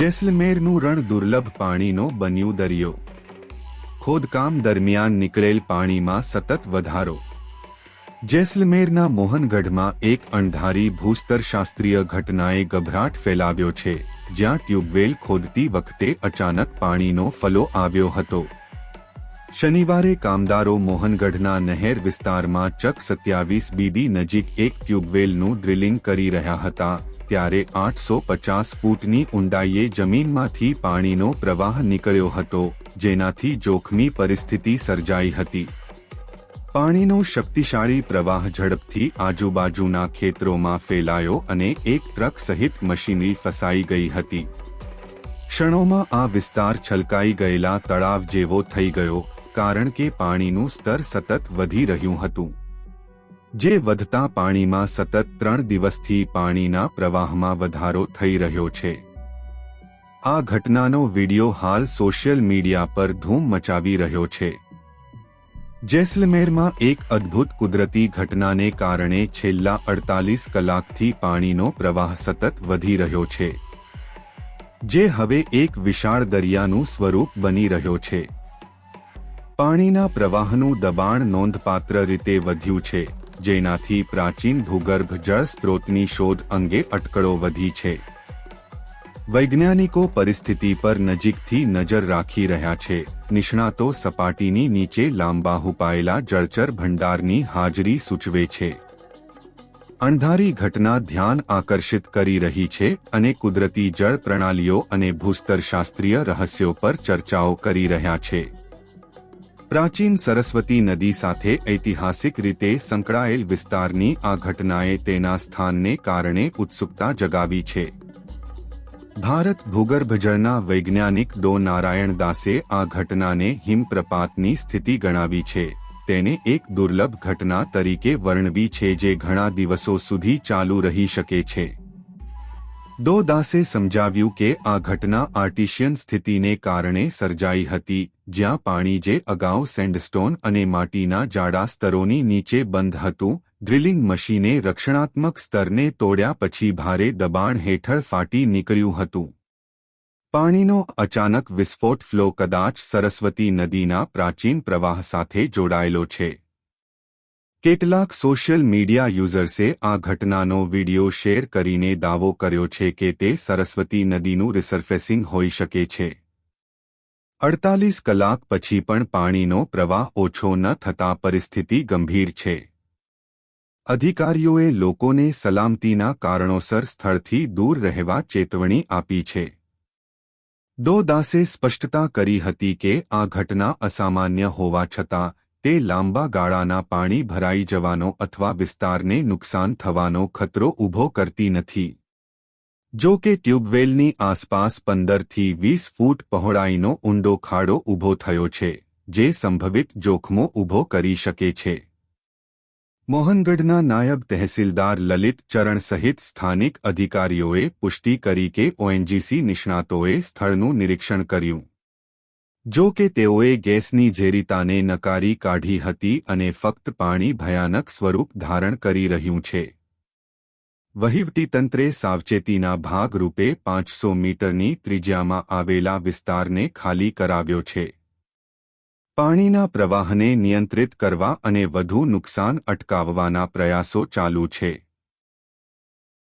જેસલમેરનું રણ દુર્લભ પાણીનો બન્યું દરિયો. ખોદકામ દરમિયાન નીકળેલ પાણીમાં સતત વધારો. જેસલમેરના મોહનગઢમાં એક અણધારી ભૂસ્તરશાસ્ત્રીય ઘટનાએ ગભરાટ ફેલાવ્યો છે, જ્યાં ટ્યુબવેલ ખોદતી વખતે અચાનક પાણીનો ફલો આવ્યો હતો. શનિવારે કામદારો મોહનગઢના નહેર વિસ્તારમાં ચક સત્યાવીસ બીડી નજીક એક ટ્યુબવેલનું ડ્રિલિંગ કરી રહ્યા હતા. ત્યારે આઠસો પચાસ ફૂટની ઊંડાઈએ જમીનમાંથી પાણીનો પ્રવાહ નીકળ્યો હતો, જેનાથી જોખમી પરિસ્થિતિ સર્જાઈ હતી. પાણીનો શક્તિશાળી પ્રવાહ ઝડપથી આજુબાજુના ખેતરોમાં ફેલાયો અને એક ટ્રક સહિત મશીનરી ફસાઈ ગઈ હતી. ક્ષણોમાં આ વિસ્તાર છલકાઈ ગયેલા તળાવ જેવો થઈ ગયો, કારણ કે પાણીનું સ્તર સતત વધી રહ્યું હતું. જે વધતા પાણીમાં સતત ત્રણ દિવસથી પાણીના પ્રવાહમાં વધારો થઈ રહ્યો છે. આ ઘટનાનો વિડિયો હાલ સોશિયલ મીડિયા પર ધૂમ મચાવી રહ્યો છે. જેસલમેરમાં એક અદ્ભુત કુદરતી ઘટનાને કારણે છેલ્લા અડતાલીસ કલાકથી પાણીનો પ્રવાહ સતત વધી રહ્યો છે. જે હવે એક વિશાળ દરિયાનું સ્વરૂપ બની રહ્યો છે. પાણીના પ્રવાહનું દબાણ નોંધપાત્ર રીતે વધ્યું છે. જેનાથી પ્રાચીન ભૂગર્ભ જળ સ્ત્રોતની શોધ અંગે અટકળો વધી છે. વૈજ્ઞાનિકો પરિસ્થિતિ પર નજીકથી નજર રાખી રહ્યા છે. નિષ્ણાતો સપાટીની નીચે લાંબા હુપાયેલા જળચર ભંડારની હાજરી સૂચવે છે. અણધારી ઘટના ધ્યાન આકર્ષિત કરી રહી છે અને કુદરતી જળ પ્રણાલીઓ અને ભૂસ્તરશાસ્ત્રીય રહસ્યો પર ચર્ચાઓ કરી રહ્યા છે. પ્રાચીન સરસ્વતી નદી સાથે ઐતિહાસિક રીતે સંકળાયેલ વિસ્તારની આ ઘટનાએ તેના સ્થાનને કારણે ઉત્સુકતા જગાવી છે. ભારત ભૂગર્ભજળના વૈજ્ઞાનિક ડો. નારાયણ દાસે આ ઘટનાને હિમપ્રપાતની સ્થિતિ ગણાવી છે. તેને એક દુર્લભ ઘટના તરીકે વર્ણવી છે જે ઘણા દિવસો સુધી ચાલુ રહી શકે છે. ડો. દાસે સમજાવ્યું કે આ ઘટના આર્ટિશિયન સ્થિતિને કારણે સર્જાઈ હતી. જ્યાં પાણી જે અગાઉ સેન્ડસ્ટોન અને માટીના જાડા સ્તરોની નીચે બંધ હતું, ડ્રિલિંગ મશીને રક્ષણાત્મક સ્તરને તોડ્યા પછી ભારે દબાણ હેઠળ ફાટી નીકળ્યું હતું. પાણીનો અચાનક વિસ્ફોટ ફ્લો કદાચ સરસ્વતી નદીના પ્રાચીન પ્રવાહ સાથે જોડાયેલો છે. કેટલાક સોશિયલ મીડિયા યુઝર્સે આ ઘટનાનો વિડિયો શેર કરીને દાવો કર્યો છે કે તે સરસ્વતી નદીનું રિસર્ફેસિંગ હોઈ શકે છે. અડતાલીસ કલાક પછી પણ પાણીનો પ્રવાહ ઓછો ન થતા પરિસ્થિતિ ગંભીર છે. અધિકારીઓએ લોકોને સલામતીના કારણોસર સ્થળથી દૂર રહેવા ચેતવણી આપી છે. દોદાસે સ્પષ્ટતા કરી હતી કે આ ઘટના અસામાન્ય હોવા છતાં, તે લાંબા ગાળાના પાણી ભરાઈ જવાનો અથવા વિસ્તારને નુકસાન થવાનો ખતરો ઊભો કરતી નથી. જો કે ટ્યુબવેલની આસપાસ પંદરથી વીસ ફૂટ પહોળાઈનો ઊંડો ખાડો ઊભો થયો છે, જે સંભવિત જોખમો ઊભો કરી શકે છે. મોહનગઢના નાયબ તહેસીલદાર લલિત ચરણ સહિત સ્થાનિક અધિકારીઓએ પુષ્ટિ કરી કે ઓએનજીસી નિષ્ણાતોએ સ્થળનું નિરીક્ષણ કર્યું. જો કે તેઓએ ગેસની ઝેરીતાને નકારી કાઢી હતી અને ફક્ત પાણી ભયાનક સ્વરૂપ ધારણ કરી રહ્યું છે. વહીવટીતંત્રે સાવચેતીના ભાગરૂપે પાંચસો મીટરની ત્રિજ્યામાં આવેલા વિસ્તારને ખાલી કરાવ્યો છે. પાણીના પ્રવાહને નિયંત્રિત કરવા અને વધુ નુકસાન અટકાવવાના પ્રયાસો ચાલુ છે.